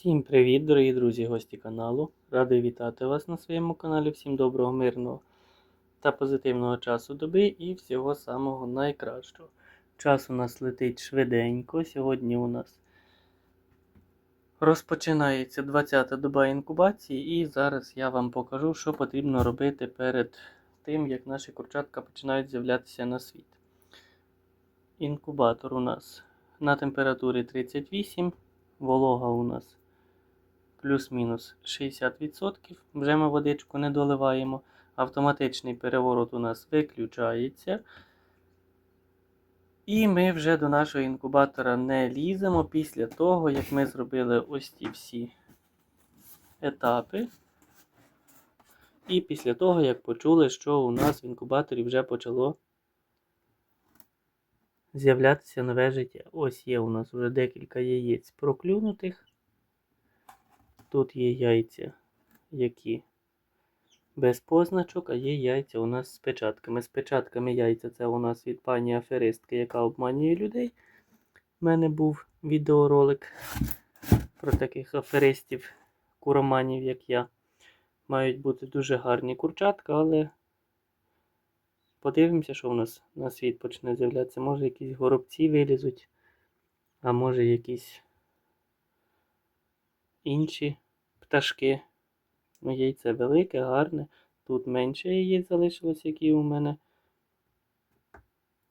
Всім привіт, дорогі друзі, гості каналу. Радий вітати вас на своєму каналі. Всім доброго, мирного та позитивного часу доби і всього самого найкращого. Час у нас летить швиденько. Сьогодні у нас розпочинається 20-та доба інкубації, і зараз я вам покажу, що потрібно робити перед тим, як наші курчатка починають з'являтися на світ. Інкубатор у нас на температурі 38, волога у нас плюс-мінус 60%. Вже ми водичку не доливаємо. Автоматичний переворот у нас виключається. І ми вже до нашого інкубатора не ліземо після того, як ми зробили ось ті всі етапи. І після того, як почули, що у нас в інкубаторі вже почало з'являтися нове життя. Ось є у нас вже декілька яєць проклюнутих. Тут є яйця, які без позначок, а є яйця у нас з печатками. З печатками яйця це у нас від пані аферистки, яка обманює людей. У мене був відеоролик про таких аферистів, куроманів, як я. Мають бути дуже гарні курчатка, але подивимося, що у нас на світ почне з'являтися. Може якісь горобці вилізуть, а може якісь інші пташки. Ну, яйце велике, гарне. Тут менше яєць залишилось, які у мене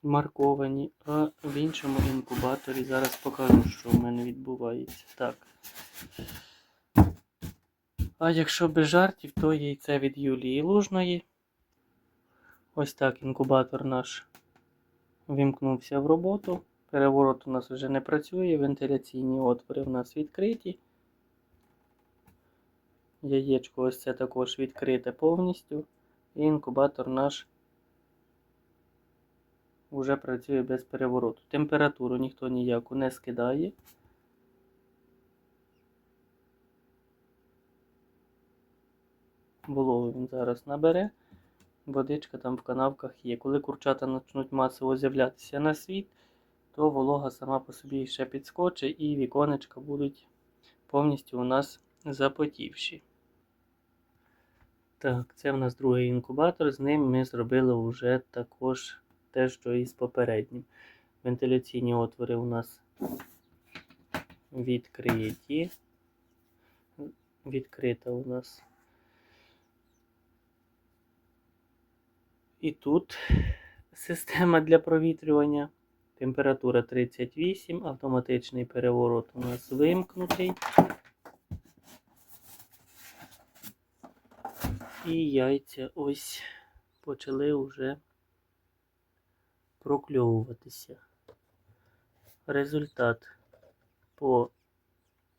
марковані. А в іншому інкубаторі зараз покажу, що в мене відбувається. Так. А якщо без жартів, то яйце від Юлії Лужної. Ось так інкубатор наш вимкнувся в роботу. Переворот у нас вже не працює, вентиляційні отвори у нас відкриті. Яєчко ось це також відкрите повністю. І інкубатор наш вже працює без перевороту. Температуру ніхто ніяку не скидає. Вологу він зараз набере. Водичка там в канавках є. Коли курчата почнуть масово з'являтися на світ, то волога сама по собі ще підскочить і віконечка будуть повністю у нас запотівші. Так, це в нас другий інкубатор. З ним ми зробили вже також те, що і з попереднім. Вентиляційні отвори у нас відкриті. Відкрита у нас. І тут система для провітрювання. Температура 38, автоматичний переворот у нас вимкнутий. І яйця ось почали вже прокльовуватися. Результат по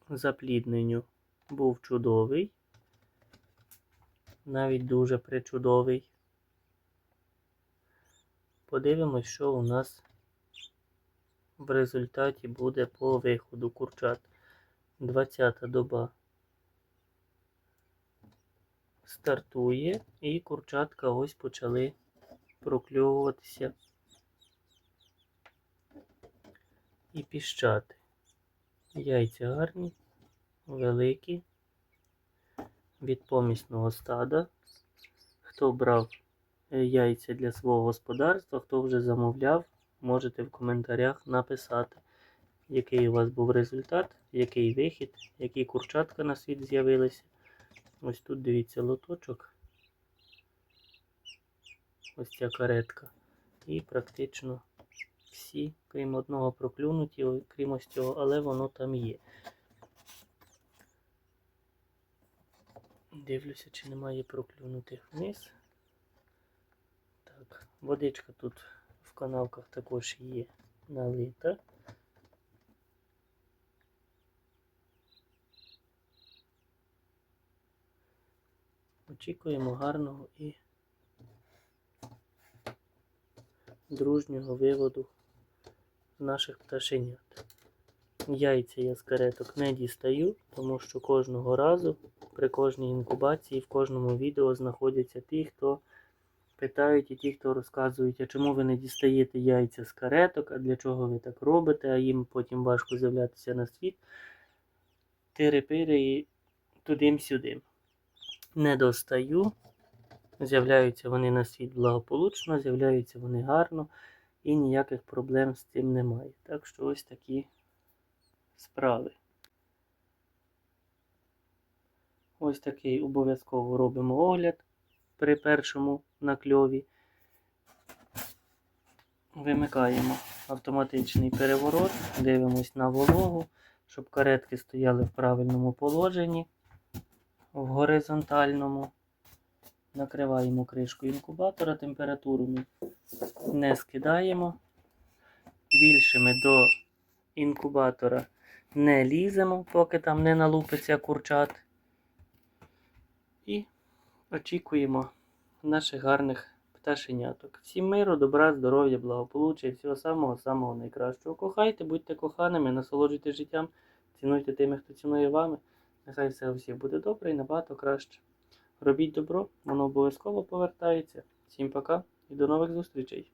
заплідненню був чудовий, навіть дуже причудовий. Подивимось, що у нас в результаті буде по виходу курчат. 20 доба стартує і курчатка ось почали прокльовуватися і піщати. Яйця гарні, великі, від помісного стада. Хто брав яйця для свого господарства, хто вже замовляв, можете в коментарях написати, який у вас був результат, який вихід, які курчатка на світ з'явилися. Ось тут дивіться лоточок. Ось ця каретка. І практично всі, крім одного проклюнуті, крім ось цього, але воно там є. Дивлюся, чи немає проклюнутих вниз. Так, водичка тут в канавках також є налита. Очікуємо гарного і дружнього виводу наших пташенят. Яйця я з кареток не дістаю, тому що кожного разу при кожній інкубації в кожному відео знаходяться ті, хто питають і ті, хто розказують, а чому ви не дістаєте яйця з кареток, а для чого ви так робите, а їм потім важко з'являтися на світ. тири-пири і тудим-сюдим. Не достаю. З'являються вони на світ благополучно, з'являються вони гарно і ніяких проблем з цим немає. Так що ось такі справи. Ось такий обов'язково робимо огляд при першому накльові. Вимикаємо автоматичний переворот, дивимось на вологу, щоб каретки стояли в правильному положенні, в горизонтальному. Накриваємо кришку інкубатора, температуру ми не скидаємо. Більше ми до інкубатора не ліземо, поки там не налупиться курчат. І очікуємо наших гарних пташеняток. Всім миру, добра, здоров'я, благополуччя і всього самого-самого найкращого. Кохайте, будьте коханими, насолоджуйте життям, цінуйте тими, хто цінує вами. Нехай все у всіх буде добре і набагато краще. Робіть добро, воно обов'язково повертається. Всім пока і до нових зустрічей!